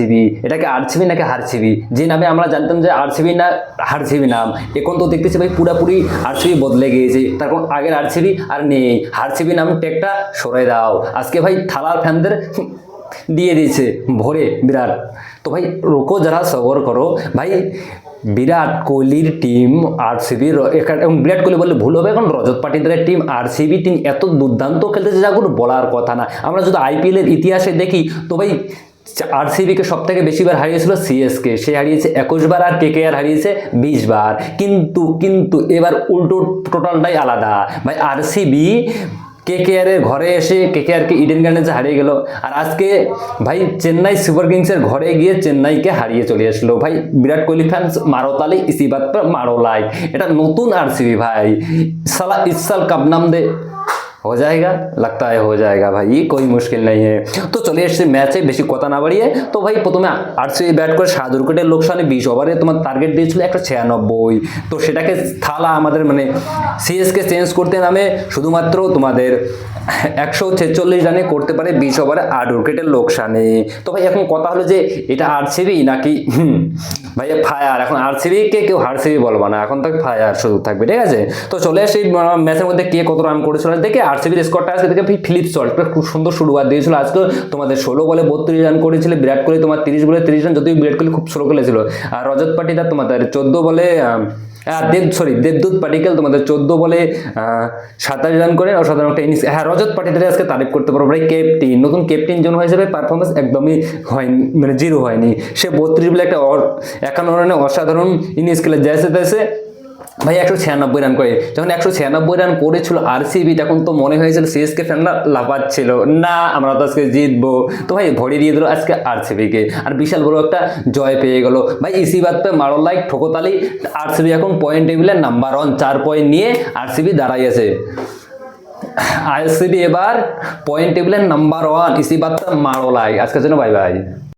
RCB এটাকে RCB নাকি হারসিবি যে নামে আমরা জানতাম যে আরসিবি না হারসিবি নাম এখন তো দেখতেছি ভাই পুরাপুরি আরসিবি বদলে গিয়েছে তার কারণ আগের আরসিবি আর নেই হারসিবি নাম টেকটা সরে দাও আজকে ভাই থালার ফ্যানদের দিয়ে দিয়েছে ভোরে বিরাট তো ভাই রোকো যারা সবর করো ভাই বিরাট কোহলির টিম আরসিবির এবং বিরাট কোহলি বললে ভুল হবে এখন রজত পাটিদারের টিম আরসিবি টিম এত দুর্দান্ত খেলতেছে যা কোনো বলার কথা না আমরা যদি আইপিএলের ইতিহাসে দেখি তো ভাই আরসিবিকে সব থেকে বেশিবার হারিয়েছিল? সিএসকে সে হারিয়েছে একুশবার আর কে আর হারিয়েছে বিশবার। কিন্তু কিন্তু এবার উল্টো টোটালটাই আলাদা। ভাই আরসিবি আরের ঘরে এসে কেকেআরকে ইডেন গার্ডেন্সে হারিয়ে গেল। আর আজকে ভাই, চেন্নাই সুপার কিংসের ঘরে গিয়ে চেন্নাইকে হারিয়ে চলে আসলো। ভাই, বিরাট কোহলি ফ্যান্স মারো তালে ইসি বাদ মারো লাই। এটা নতুন আরসিবি ভাই। সালা ইসাল কাপ নাম দে। हो जाएगा लगता है हो जाएगा ভাই कोई মুশকিল नहीं है তো চলে এসছে ম্যাচে বেশি কথা না বাড়িয়ে তো ভাই প্রথমে আরসিবি ব্যাট করে সাত উইকেটের লোকসানে বিশ ওভারে তোমার টার্গেট দিয়েছিল একটা ছিয়ানব্বই তো সেটাকে থালা আমাদের মানে সিএসকে চেঞ্জ করতে নামে শুধুমাত্র তোমাদের একশো ছেচল্লিশ রানে করতে পারে বিশ ওভারে আট উইকেটের লোকসানে তো ভাই এখন কথা হলো যে এটা আরসিবি নাকি হুম ভাই ফায়ার এখন আরসিবিকে কেউ হারসিবি বলবো না এখন তো ফায়ার শুধু থাকবে ঠিক আছে তো চলে আসি ম্যাচের মধ্যে কে কত রান করেছিল দেখে আরসিবির স্কোরটা আজকে দেখে ফিলিপ শট খুব সুন্দর শুরুয়াত দিয়েছিল। আজকে তোমাদের ষোলো বলে বত্রিশ রান করেছিল, বিরাট কোহলি তোমার তিরিশ বলে তিরিশ রান যদিও বিরাট কোহলি খুব স্লো খেলেছিল। আর রজত পাটিদার তোমাদের চোদ্দ বলে দেব সরি দেবদূত পাটিকেল তোমাদের চোদ্দ বলে সাতাশ রান করে, অসাধারণ একটা ইনিংস হ্যাঁ রজত পাটিদারে আজকে তারিফ করতে পারব। ভাই ক্যাপ্টেন নতুন ক্যাপ্টেন জন হিসেবে পারফরমেন্স একদমই হয়নি মানে জিরো হয়নি। সে বত্রিশ বলে একটা একান্ন রানে অসাধারণ ইনিংস খেলে, জেসে তেসে ভাই, একশো ছিয়ানব্বই রান করে। যখন একশো ছিয়ানব্বই রান করেছিল আরসিবি তখন তো মনে হয়েছিল সিএসকে ফ্যানরা লাফাচ্ছিল। না, আমরা তো আজকে জিতবো। তো ভাই, ভরে দিয়ে দিল আজকে আরসিবিকে আর বিশাল বড় একটা জয় পেয়ে গেল। ভাই, ইসি বাদ পে মারো লাইক ঠোকতালি আরসিবি এখন পয়েন্ট টেবিলে নাম্বার ওয়ান চার পয়েন্ট নিয়ে আরসিবি দাঁড়াইয়াছে আরসিবি এবার পয়েন্ট টেবিলের নাম্বার ওয়ান ইসি বাদ মারো লাইক আজকের জন্য বাই বাই